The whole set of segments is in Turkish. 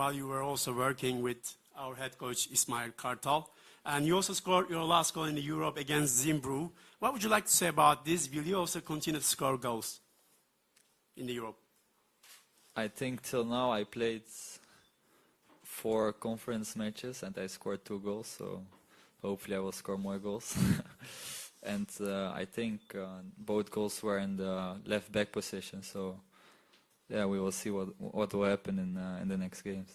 while you were also working with our head coach Ismail Kartal. And you also scored your last goal in Europe against Zimbru. What would you like to say about this? Will you also continue to score goals in the Europe? I think till now I played four conference matches and I scored two goals, so hopefully I will score more goals. and uh, I think uh, both goals were in the left back position, so yeah, we will see what what will happen in uh, in the next games.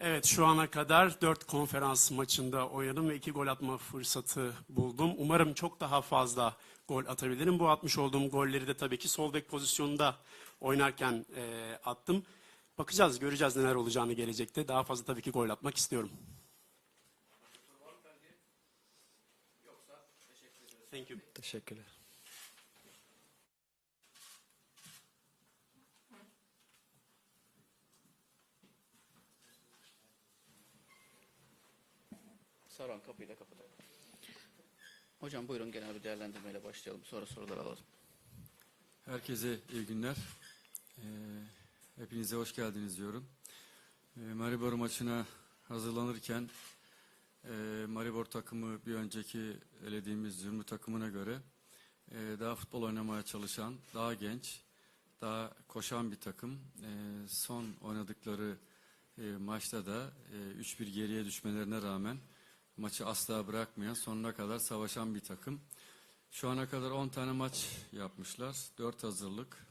Evet şu ana kadar 4 konferans maçında oynadım ve 2 gol atma fırsatı buldum. Umarım çok daha fazla gol atabilirim. Bu atmış olduğum golleri de tabii ki sol bek pozisyonunda oynarken e, attım. Bakacağız, göreceğiz neler olacağını gelecekte. Daha fazla tabii ki gol atmak istiyorum. Thank you. Teşekkürler. Saran kapıyla kapatalım. Hocam buyurun genel bir değerlendirmeyle başlayalım. Sonra soruları alalım. Herkese iyi günler. Ee, hepinize hoş geldiniz diyorum. Ee, Maribor maçına hazırlanırken e, Maribor takımı bir önceki elediğimiz Zümrüt takımına göre e, daha futbol oynamaya çalışan, daha genç, daha koşan bir takım. E, son oynadıkları e, maçta da e, 3-1 geriye düşmelerine rağmen maçı asla bırakmayan, sonuna kadar savaşan bir takım. Şu ana kadar 10 tane maç yapmışlar. 4 hazırlık,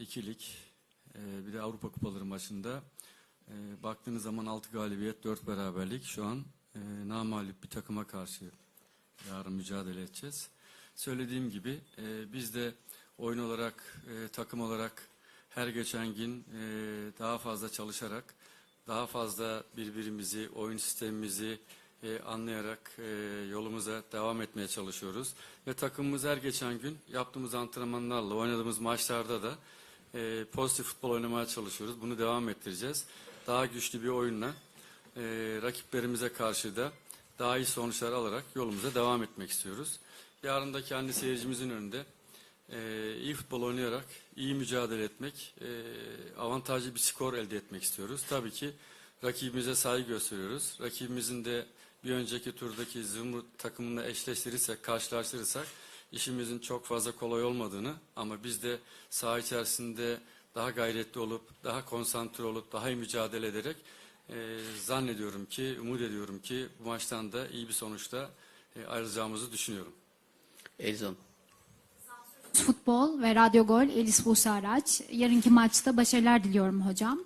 2 lig, e, bir de Avrupa Kupaları maçında. E, baktığınız zaman 6 galibiyet, 4 beraberlik. Şu an e, namalip bir takıma karşı yarın mücadele edeceğiz. Söylediğim gibi e, biz de oyun olarak, e, takım olarak her geçen gün e, daha fazla çalışarak, daha fazla birbirimizi, oyun sistemimizi e, anlayarak e, yolumuza devam etmeye çalışıyoruz. Ve takımımız her geçen gün yaptığımız antrenmanlarla, oynadığımız maçlarda da e, pozitif futbol oynamaya çalışıyoruz. Bunu devam ettireceğiz. Daha güçlü bir oyunla e, rakiplerimize karşı da daha iyi sonuçlar alarak yolumuza devam etmek istiyoruz. Yarın da kendi seyircimizin önünde e, iyi futbol oynayarak iyi mücadele etmek, e, avantajlı bir skor elde etmek istiyoruz. Tabii ki rakibimize saygı gösteriyoruz. Rakibimizin de bir önceki turdaki Zımrıt takımını eşleştirirsek, karşılaştırırsak işimizin çok fazla kolay olmadığını ama biz de saha içerisinde daha gayretli olup, daha konsantre olup, daha iyi mücadele ederek e, zannediyorum ki, umut ediyorum ki bu maçtan da iyi bir sonuçta e, ayrılacağımızı düşünüyorum. Elzan. Futbol ve Radyo Gol Elis Buse Araç. Yarınki maçta başarılar diliyorum hocam.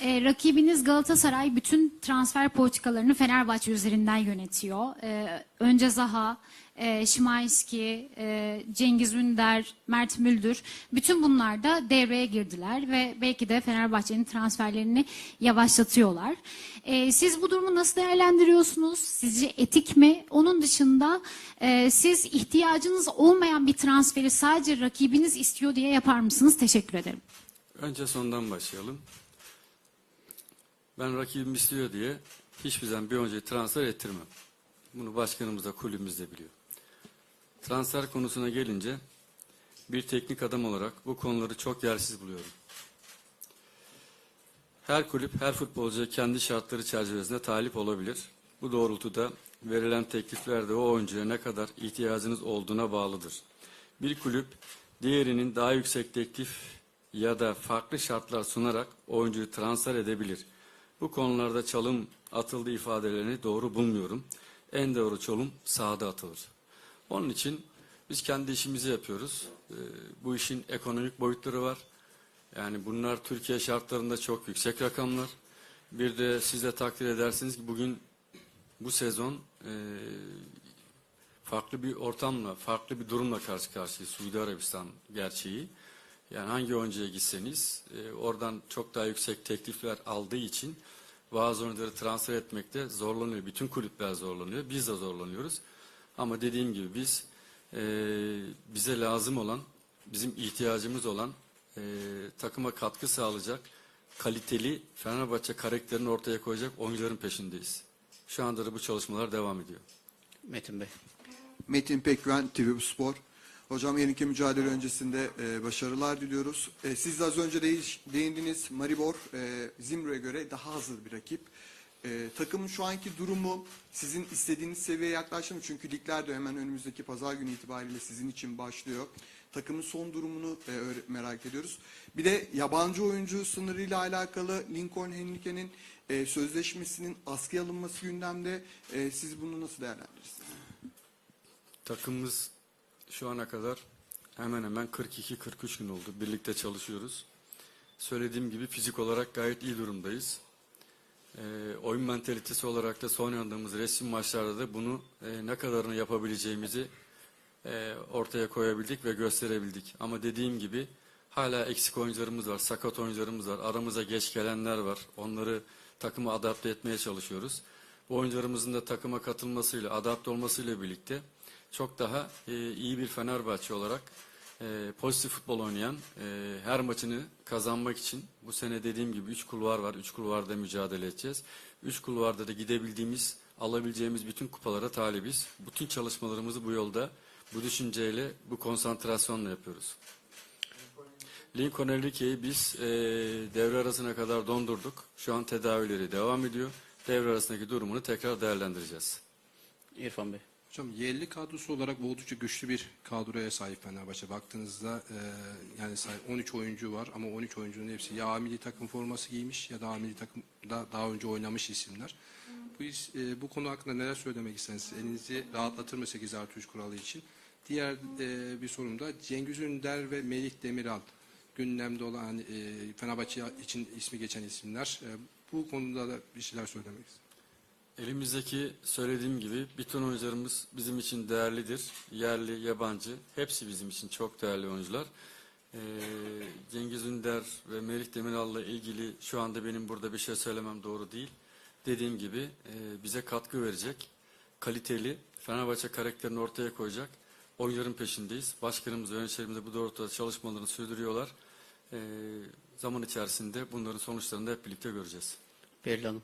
Ee, rakibiniz Galatasaray bütün transfer politikalarını Fenerbahçe üzerinden yönetiyor. Ee, önce Zaha, e, Şimanski, e, Cengiz Ünder, Mert Müldür bütün bunlar da devreye girdiler ve belki de Fenerbahçe'nin transferlerini yavaşlatıyorlar. Ee, siz bu durumu nasıl değerlendiriyorsunuz? Sizce etik mi? Onun dışında e, siz ihtiyacınız olmayan bir transferi sadece rakibiniz istiyor diye yapar mısınız? Teşekkür ederim. Önce sondan başlayalım. Ben rakibim istiyor diye hiçbir zaman bir önce transfer ettirmem. Bunu başkanımız da kulübümüz de biliyor. Transfer konusuna gelince bir teknik adam olarak bu konuları çok yersiz buluyorum. Her kulüp, her futbolcu kendi şartları çerçevesinde talip olabilir. Bu doğrultuda verilen teklifler de o oyuncuya ne kadar ihtiyacınız olduğuna bağlıdır. Bir kulüp diğerinin daha yüksek teklif ya da farklı şartlar sunarak oyuncuyu transfer edebilir. Bu konularda çalım atıldı ifadelerini doğru bulmuyorum. En doğru çalım sahada atılır. Onun için biz kendi işimizi yapıyoruz. Ee, bu işin ekonomik boyutları var. Yani bunlar Türkiye şartlarında çok yüksek rakamlar. Bir de siz de takdir edersiniz ki bugün bu sezon e, farklı bir ortamla, farklı bir durumla karşı karşıyayız. Suudi Arabistan gerçeği. Yani hangi oyuncuya gitseniz e, oradan çok daha yüksek teklifler aldığı için bazı oyuncuları transfer etmekte zorlanıyor. Bütün kulüpler zorlanıyor. Biz de zorlanıyoruz. Ama dediğim gibi biz e, bize lazım olan, bizim ihtiyacımız olan e, takıma katkı sağlayacak kaliteli Fenerbahçe karakterini ortaya koyacak oyuncuların peşindeyiz. Şu anda da bu çalışmalar devam ediyor. Metin Bey. Metin Pekgüven, TV Spor. Hocam yarınki mücadele öncesinde e, başarılar diliyoruz. E, siz de az önce değiş- değindiniz. Maribor e, Zimro'ya göre daha hazır bir rakip. E, takımın şu anki durumu sizin istediğiniz seviyeye yaklaştı mı? Çünkü ligler de hemen önümüzdeki pazar günü itibariyle sizin için başlıyor. Takımın son durumunu e, merak ediyoruz. Bir de yabancı oyuncu sınırıyla alakalı Lincoln Henrique'nin e, sözleşmesinin askıya alınması gündemde. E, siz bunu nasıl değerlendirirsiniz? Takımımız şu ana kadar hemen hemen 42-43 gün oldu. Birlikte çalışıyoruz. Söylediğim gibi fizik olarak gayet iyi durumdayız. Ee, oyun mentalitesi olarak da son oynadığımız resim maçlarda da bunu e, ne kadarını yapabileceğimizi e, ortaya koyabildik ve gösterebildik. Ama dediğim gibi hala eksik oyuncularımız var, sakat oyuncularımız var, aramıza geç gelenler var. Onları takıma adapte etmeye çalışıyoruz. Bu oyuncularımızın da takıma katılmasıyla, adapte olmasıyla birlikte çok daha e, iyi bir Fenerbahçe olarak e, pozitif futbol oynayan, e, her maçını kazanmak için bu sene dediğim gibi 3 kulvar var. 3 kulvarda mücadele edeceğiz. 3 kulvarda da gidebildiğimiz, alabileceğimiz bütün kupalara talibiz. Bütün çalışmalarımızı bu yolda, bu düşünceyle, bu konsantrasyonla yapıyoruz. Lincoln Enrique'yi biz e, devre arasına kadar dondurduk. Şu an tedavileri devam ediyor. Devre arasındaki durumunu tekrar değerlendireceğiz. İrfan Bey. Hocam yerli kadrosu olarak oldukça güçlü bir kadroya sahip Fenerbahçe. Baktığınızda e, yani say- 13 oyuncu var ama 13 oyuncunun hepsi ya milli takım forması giymiş ya da milli takımda daha önce oynamış isimler. Bu, e, bu konu hakkında neler söylemek istersiniz? Elinizi rahatlatır mı 8 artı 3 kuralı için? Diğer e, bir sorum da Cengiz Ünder ve Melih Demiral gündemde olan e, Fenerbahçe için ismi geçen isimler. E, bu konuda da bir şeyler söylemek istedim. Elimizdeki söylediğim gibi bütün oyuncularımız bizim için değerlidir. Yerli, yabancı hepsi bizim için çok değerli oyuncular. Ee, Cengiz Ünder ve Melih Demiral'la ilgili şu anda benim burada bir şey söylemem doğru değil. Dediğim gibi e, bize katkı verecek, kaliteli, Fenerbahçe karakterini ortaya koyacak oyuncuların peşindeyiz. Başkanımız ve yöneticilerimiz bu doğrultuda çalışmalarını sürdürüyorlar. Ee, zaman içerisinde bunların sonuçlarını da hep birlikte göreceğiz. Beril Hanım.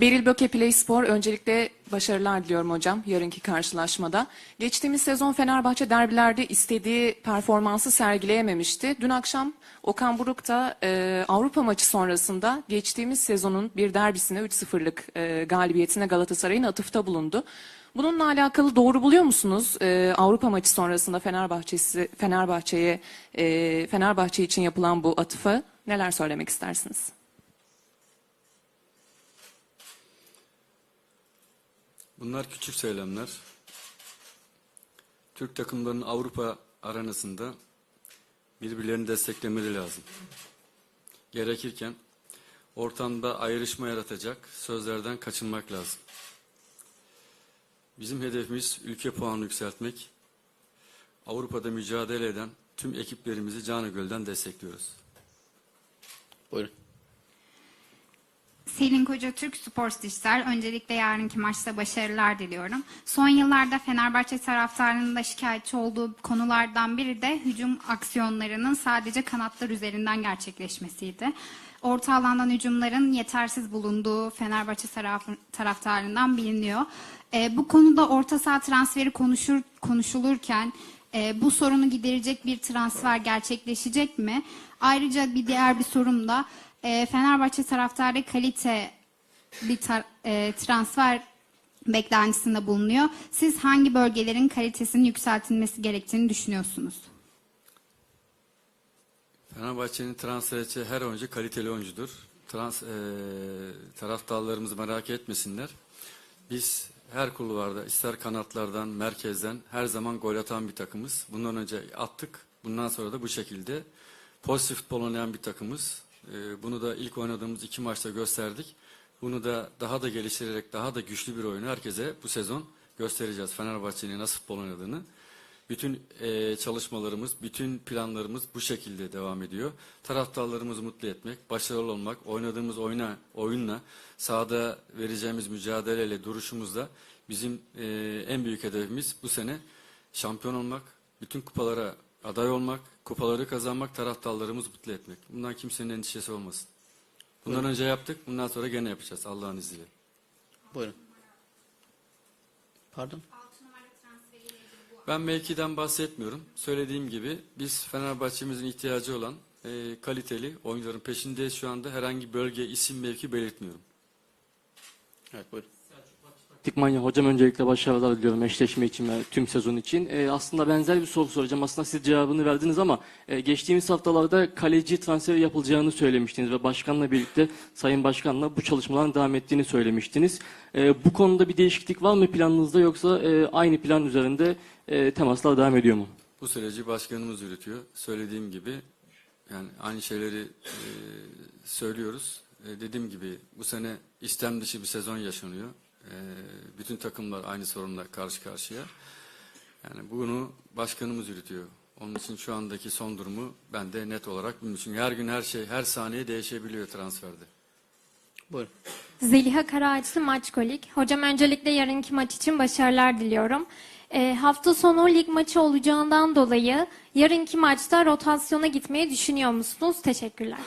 Beril Böke Play Spor öncelikle başarılar diliyorum hocam yarınki karşılaşmada. Geçtiğimiz sezon Fenerbahçe derbilerde istediği performansı sergileyememişti. Dün akşam Okan Buruk da e, Avrupa maçı sonrasında geçtiğimiz sezonun bir derbisine 3-0'lık e, galibiyetine Galatasaray'ın atıfta bulundu. Bununla alakalı doğru buluyor musunuz? E, Avrupa maçı sonrasında Fenerbahçe'si Fenerbahçe'ye e, Fenerbahçe için yapılan bu atıfı neler söylemek istersiniz? Bunlar küçük söylemler. Türk takımlarının Avrupa arenasında birbirlerini desteklemeleri lazım. Gerekirken ortamda ayrışma yaratacak sözlerden kaçınmak lazım. Bizim hedefimiz ülke puanını yükseltmek. Avrupa'da mücadele eden tüm ekiplerimizi canı gölden destekliyoruz. Buyurun. Selin Koca Türk Spor Dijital. Öncelikle yarınki maçta başarılar diliyorum. Son yıllarda Fenerbahçe taraftarının da şikayetçi olduğu konulardan biri de hücum aksiyonlarının sadece kanatlar üzerinden gerçekleşmesiydi. Orta alandan hücumların yetersiz bulunduğu Fenerbahçe taraf- taraftarından biliniyor. Ee, bu konuda orta saha transferi konuşur, konuşulurken e, bu sorunu giderecek bir transfer gerçekleşecek mi? Ayrıca bir diğer bir sorum da e, Fenerbahçe taraftarı kalite bir tar- e, transfer beklentisinde bulunuyor. Siz hangi bölgelerin kalitesinin yükseltilmesi gerektiğini düşünüyorsunuz? Fenerbahçe'nin transfer edeceği her oyuncu kaliteli oyuncudur. Trans, eee taraftarlarımız merak etmesinler. Biz her kulvarda ister kanatlardan, merkezden her zaman gol atan bir takımız. Bundan önce attık. Bundan sonra da bu şekilde pozitif futbol oynayan bir takımız. Eee, bunu da ilk oynadığımız iki maçta gösterdik. Bunu da daha da geliştirerek daha da güçlü bir oyunu herkese bu sezon göstereceğiz. Fenerbahçe'nin nasıl futbol oynadığını. Bütün eee, çalışmalarımız, bütün planlarımız bu şekilde devam ediyor. Taraftarlarımızı mutlu etmek, başarılı olmak, oynadığımız oyuna, oyunla, sahada vereceğimiz mücadeleyle, duruşumuzla bizim eee, en büyük hedefimiz bu sene şampiyon olmak, bütün kupalara aday olmak, kupaları kazanmak, taraftarlarımızı mutlu etmek. Bundan kimsenin endişesi olmasın. Bundan önce yaptık, bundan sonra gene yapacağız Allah'ın izniyle. Buyurun. Pardon. Ben mevkiden bahsetmiyorum. Söylediğim gibi biz Fenerbahçe'mizin ihtiyacı olan e, kaliteli oyuncuların peşindeyiz şu anda. Herhangi bölge, isim, mevki belirtmiyorum. Evet buyurun. Dikmanya hocam öncelikle başarılar diliyorum eşleşme için ve tüm sezon için. Ee, aslında benzer bir soru soracağım. Aslında siz cevabını verdiniz ama e, geçtiğimiz haftalarda kaleci transferi yapılacağını söylemiştiniz ve başkanla birlikte Sayın Başkan'la bu çalışmaların devam ettiğini söylemiştiniz. E, bu konuda bir değişiklik var mı planınızda yoksa e, aynı plan üzerinde e, temaslar devam ediyor mu? Bu süreci başkanımız yürütüyor. Söylediğim gibi yani aynı şeyleri e, söylüyoruz. E, dediğim gibi bu sene istem dışı bir sezon yaşanıyor. E, bütün takımlar aynı sorunla karşı karşıya. Yani bunu başkanımız yürütüyor. Onun için şu andaki son durumu ben de net olarak bilmiyorum. Çünkü her gün her şey, her saniye değişebiliyor transferde. Buyurun. Zeliha Karaağaçlı Maçkolik. Hocam öncelikle yarınki maç için başarılar diliyorum. Ee, hafta sonu lig maçı olacağından dolayı yarınki maçta rotasyona gitmeyi düşünüyor musunuz? Teşekkürler.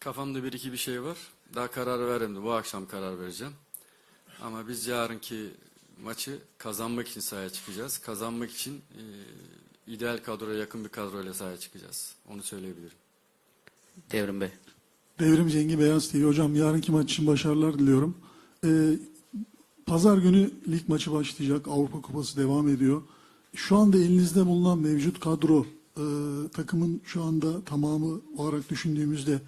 Kafamda bir iki bir şey var. Daha karar vermedim. Bu akşam karar vereceğim. Ama biz yarınki maçı kazanmak için sahaya çıkacağız. Kazanmak için e, ideal kadroya yakın bir kadroyla sahaya çıkacağız. Onu söyleyebilirim. Devrim Bey. Devrim Cengi Beyaz TV. Hocam yarınki maç için başarılar diliyorum. Ee, Pazar günü lig maçı başlayacak. Avrupa Kupası devam ediyor. Şu anda elinizde bulunan mevcut kadro e, takımın şu anda tamamı olarak düşündüğümüzde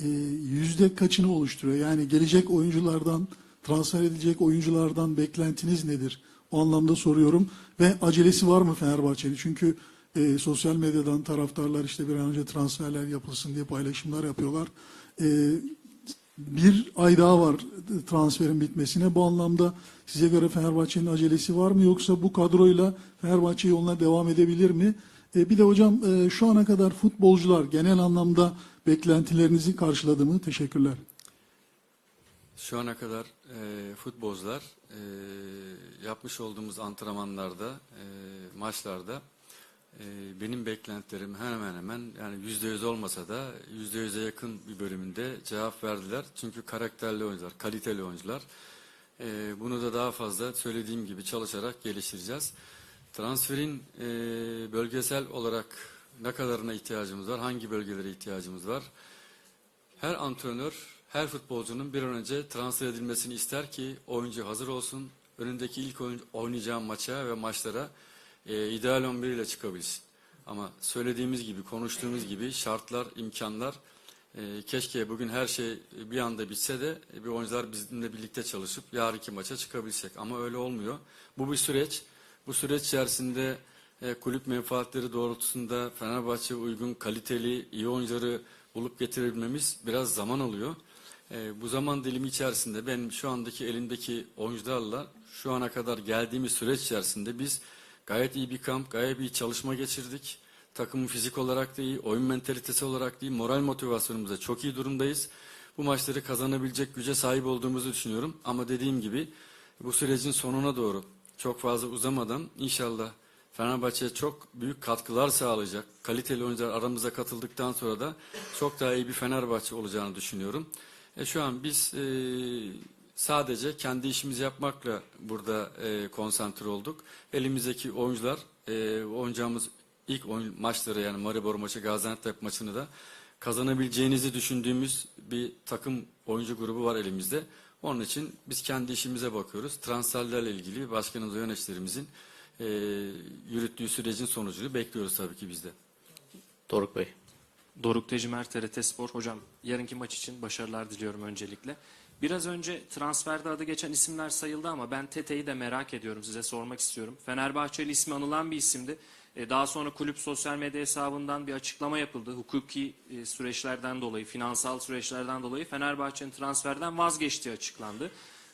e, yüzde kaçını oluşturuyor? Yani gelecek oyunculardan, transfer edilecek oyunculardan beklentiniz nedir? O anlamda soruyorum. Ve acelesi var mı Fenerbahçe'de? Çünkü e, sosyal medyadan taraftarlar işte bir an önce transferler yapılsın diye paylaşımlar yapıyorlar. E, bir ay daha var transferin bitmesine. Bu anlamda size göre Fenerbahçe'nin acelesi var mı yoksa bu kadroyla Fenerbahçe yoluna devam edebilir mi? E, bir de hocam e, şu ana kadar futbolcular genel anlamda beklentilerinizi karşıladı mı? Teşekkürler. Şu ana kadar e, futbolcular e, yapmış olduğumuz antrenmanlarda, e, maçlarda e, benim beklentilerim hemen hemen yani yüzde yüz olmasa da yüzde yüze yakın bir bölümünde cevap verdiler. Çünkü karakterli oyuncular, kaliteli oyuncular. E, bunu da daha fazla söylediğim gibi çalışarak geliştireceğiz. Transferin e, bölgesel olarak ne kadarına ihtiyacımız var, hangi bölgelere ihtiyacımız var? Her antrenör, her futbolcunun bir an önce transfer edilmesini ister ki oyuncu hazır olsun. Önündeki ilk oyuncu, oynayacağı maça ve maçlara e, ideal 11 ile çıkabilsin. Ama söylediğimiz gibi, konuştuğumuz gibi şartlar, imkanlar e, keşke bugün her şey bir anda bitse de e, bir oyuncular bizimle birlikte çalışıp yarınki maça çıkabilsek. Ama öyle olmuyor. Bu bir süreç. Bu süreç içerisinde e, kulüp menfaatleri doğrultusunda Fenerbahçe uygun, kaliteli, iyi oyuncuları bulup getirebilmemiz biraz zaman alıyor. E, bu zaman dilimi içerisinde benim şu andaki elimdeki oyuncularla şu ana kadar geldiğimiz süreç içerisinde biz gayet iyi bir kamp, gayet iyi çalışma geçirdik. Takımın fizik olarak da iyi, oyun mentalitesi olarak da iyi, moral motivasyonumuzda çok iyi durumdayız. Bu maçları kazanabilecek güce sahip olduğumuzu düşünüyorum. Ama dediğim gibi bu sürecin sonuna doğru çok fazla uzamadan inşallah Fenerbahçe'ye çok büyük katkılar sağlayacak. Kaliteli oyuncular aramıza katıldıktan sonra da çok daha iyi bir Fenerbahçe olacağını düşünüyorum. E şu an biz e, sadece kendi işimizi yapmakla burada e, konsantre olduk. Elimizdeki oyuncular, e, oynayacağımız ilk oyun maçları yani Maribor maçı, Gaziantep maçını da kazanabileceğinizi düşündüğümüz bir takım oyuncu grubu var elimizde. Onun için biz kendi işimize bakıyoruz. Transferlerle ilgili başkanımız ve yöneticilerimizin e, yürüttüğü sürecin sonucunu bekliyoruz tabii ki biz de. Doruk Bey. Doruk Tecimer TRT Spor. Hocam yarınki maç için başarılar diliyorum öncelikle. Biraz önce transferde adı geçen isimler sayıldı ama ben Tete'yi de merak ediyorum size sormak istiyorum. Fenerbahçeli ismi anılan bir isimdi. E, Daha sonra kulüp sosyal medya hesabından bir açıklama yapıldı. Hukuki e, süreçlerden dolayı, finansal süreçlerden dolayı Fenerbahçe'nin transferden vazgeçtiği açıklandı.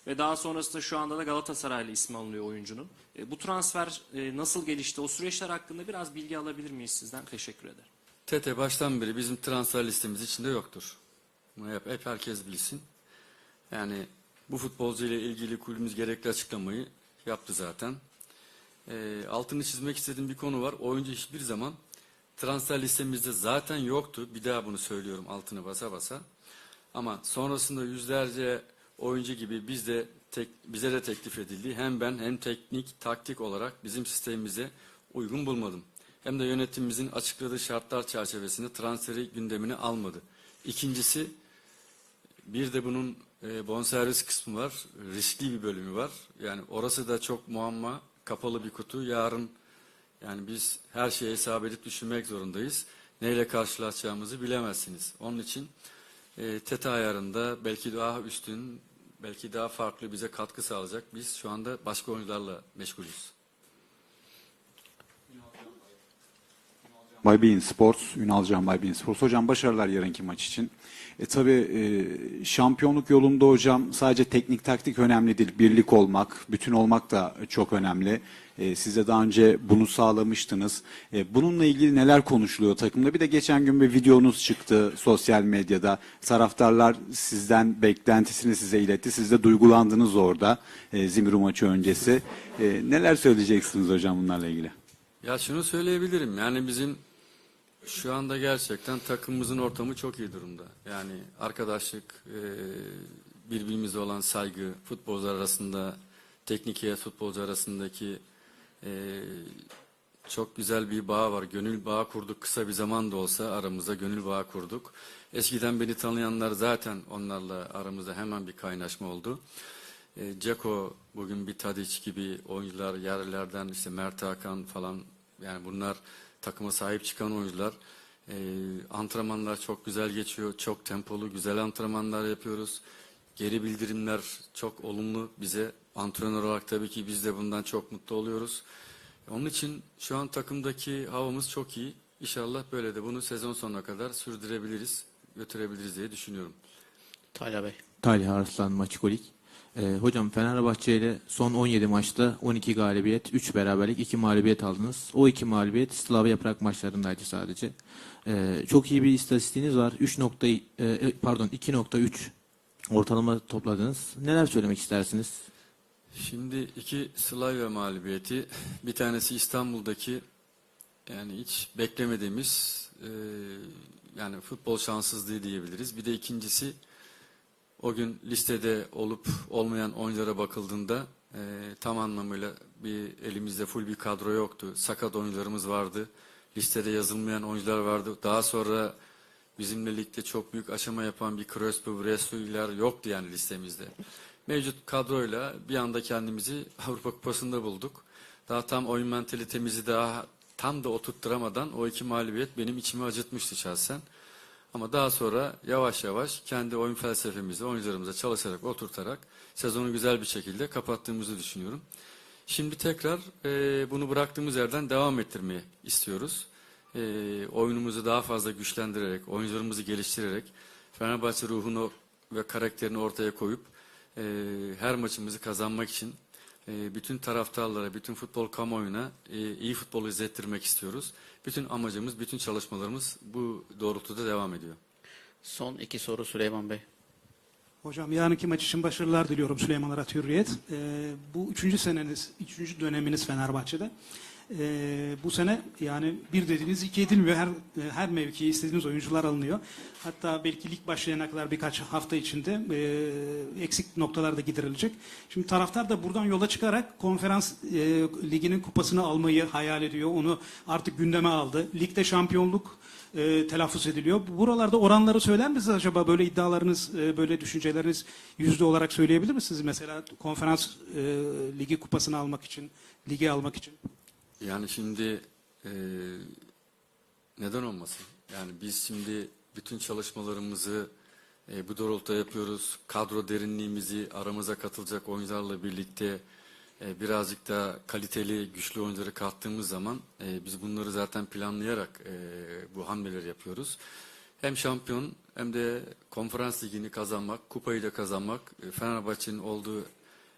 Ve daha sonrasında şu anda da Galatasaraylı ismi alınıyor oyuncunun. E, Bu transfer nasıl gelişti? O süreçler hakkında biraz bilgi alabilir miyiz sizden? Teşekkür ederim. Tete baştan beri bizim transfer listemiz içinde yoktur. Bunu hep, hep herkes bilsin. Yani bu futbolcu ile ilgili kulübümüz gerekli açıklamayı yaptı zaten. Ee, altını çizmek istediğim bir konu var. Oyuncu hiçbir zaman transfer listemizde zaten yoktu. Bir daha bunu söylüyorum altını basa basa. Ama sonrasında yüzlerce oyuncu gibi biz de tek, bize de teklif edildi. Hem ben hem teknik, taktik olarak bizim sistemimize uygun bulmadım. Hem de yönetimimizin açıkladığı şartlar çerçevesinde transferi gündemine almadı. İkincisi bir de bunun e, bonservis kısmı var. Riskli bir bölümü var. Yani orası da çok muamma, kapalı bir kutu. Yarın yani biz her şeyi hesap edip düşünmek zorundayız. Neyle karşılaşacağımızı bilemezsiniz. Onun için e, TETA ayarında belki daha üstün, belki daha farklı bize katkı sağlayacak. Biz şu anda başka oyuncularla meşgulüz. Bay Bein Sports, Ünal Can Bay Bein Sports. Hocam başarılar yarınki maç için. E, tabii e, şampiyonluk yolunda hocam sadece teknik taktik önemli değil. Birlik olmak, bütün olmak da çok önemli. E, siz de daha önce bunu sağlamıştınız. E, bununla ilgili neler konuşuluyor takımda? Bir de geçen gün bir videonuz çıktı sosyal medyada. Taraftarlar sizden beklentisini size iletti. Siz de duygulandınız orada e, Zimru maçı öncesi. E, neler söyleyeceksiniz hocam bunlarla ilgili? Ya şunu söyleyebilirim. Yani bizim şu anda gerçekten takımımızın ortamı çok iyi durumda. Yani arkadaşlık, e, birbirimize olan saygı, futbolcular arasında, teknik heyet futbolcu arasındaki e, çok güzel bir bağ var. Gönül bağı kurduk. Kısa bir zaman da olsa aramızda gönül bağı kurduk. Eskiden beni tanıyanlar zaten onlarla aramızda hemen bir kaynaşma oldu. E, Ceko bugün bir Tadic gibi oyuncular yerlerden işte Mert Hakan falan yani bunlar takıma sahip çıkan oyuncular. E, antrenmanlar çok güzel geçiyor. Çok tempolu güzel antrenmanlar yapıyoruz. Geri bildirimler çok olumlu bize. Antrenör olarak tabii ki biz de bundan çok mutlu oluyoruz. Onun için şu an takımdaki havamız çok iyi. İnşallah böyle de bunu sezon sonuna kadar sürdürebiliriz, götürebiliriz diye düşünüyorum. Talha Bey. Talha Arslan Maçkolik. Ee, hocam Fenerbahçe ile son 17 maçta 12 galibiyet, 3 beraberlik, 2 mağlubiyet aldınız. O 2 mağlubiyet Slavia Prag maçlarındaydı sadece. Ee, çok iyi bir istatistiğiniz var. 3 nokta, e, e, pardon 2.3 ortalama topladınız. Neler söylemek istersiniz? Şimdi iki Slavia mağlubiyeti, bir tanesi İstanbul'daki yani hiç beklemediğimiz e, yani futbol şanssızlığı diyebiliriz. Bir de ikincisi o gün listede olup olmayan oyunculara bakıldığında e, tam anlamıyla bir elimizde full bir kadro yoktu. Sakat oyuncularımız vardı. Listede yazılmayan oyuncular vardı. Daha sonra bizimle ligde çok büyük aşama yapan bir Crespo, Bresu'lar yoktu yani listemizde. Mevcut kadroyla bir anda kendimizi Avrupa Kupası'nda bulduk. Daha tam oyun mentalitemizi daha tam da oturtturamadan o iki mağlubiyet benim içimi acıtmıştı şahsen. Ama daha sonra yavaş yavaş kendi oyun felsefemizi oyuncularımıza çalışarak, oturtarak sezonu güzel bir şekilde kapattığımızı düşünüyorum. Şimdi tekrar e, bunu bıraktığımız yerden devam ettirmeyi istiyoruz. E, oyunumuzu daha fazla güçlendirerek, oyuncularımızı geliştirerek, Fenerbahçe ruhunu ve karakterini ortaya koyup e, her maçımızı kazanmak için e, bütün taraftarlara, bütün futbol kamuoyuna e, iyi futbol izlettirmek istiyoruz. Bütün amacımız, bütün çalışmalarımız bu doğrultuda devam ediyor. Son iki soru Süleyman Bey. Hocam yarınki maç için başarılar diliyorum Süleyman Arat Hürriyet. Ee, bu üçüncü seneniz, üçüncü döneminiz Fenerbahçe'de. Ee, bu sene yani bir dediğiniz iki edilmiyor. Her her mevkiye istediğiniz oyuncular alınıyor. Hatta belki lig başlayana kadar birkaç hafta içinde e, eksik noktalar da giderilecek. Şimdi taraftar da buradan yola çıkarak konferans e, liginin kupasını almayı hayal ediyor. Onu artık gündeme aldı. Ligde şampiyonluk e, telaffuz ediliyor. Buralarda oranları söyler misiniz acaba? Böyle iddialarınız, e, böyle düşünceleriniz yüzde olarak söyleyebilir misiniz? Mesela konferans e, ligi kupasını almak için, ligi almak için. Yani şimdi e, neden olmasın? Yani biz şimdi bütün çalışmalarımızı e, bu doğrultuda yapıyoruz. Kadro derinliğimizi aramıza katılacak oyuncularla birlikte e, birazcık da kaliteli, güçlü oyuncuları kattığımız zaman e, biz bunları zaten planlayarak e, bu hamleleri yapıyoruz. Hem şampiyon hem de konferans ligini kazanmak, kupayı da kazanmak, Fenerbahçe'nin olduğu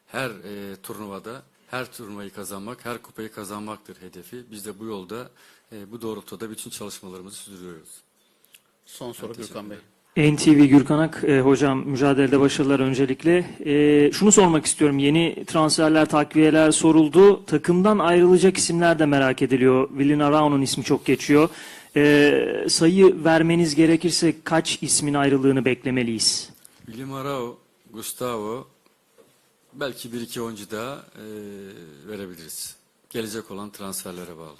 her e, turnuvada her turnuvayı kazanmak, her kupayı kazanmaktır hedefi. Biz de bu yolda, e, bu doğrultuda bütün çalışmalarımızı sürdürüyoruz. Son soru Gürkan Bey. NTV Gürkan Ak, e, hocam mücadelede başarılar öncelikle. E, şunu sormak istiyorum, yeni transferler, takviyeler soruldu. Takımdan ayrılacak isimler de merak ediliyor. Willian Arao'nun ismi çok geçiyor. E, sayı vermeniz gerekirse kaç ismin ayrılığını beklemeliyiz? William Arao Gustavo, belki bir iki oyuncu daha e, verebiliriz. Gelecek olan transferlere bağlı.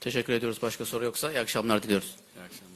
Teşekkür ediyoruz. Başka soru yoksa iyi akşamlar diliyoruz. İyi akşamlar.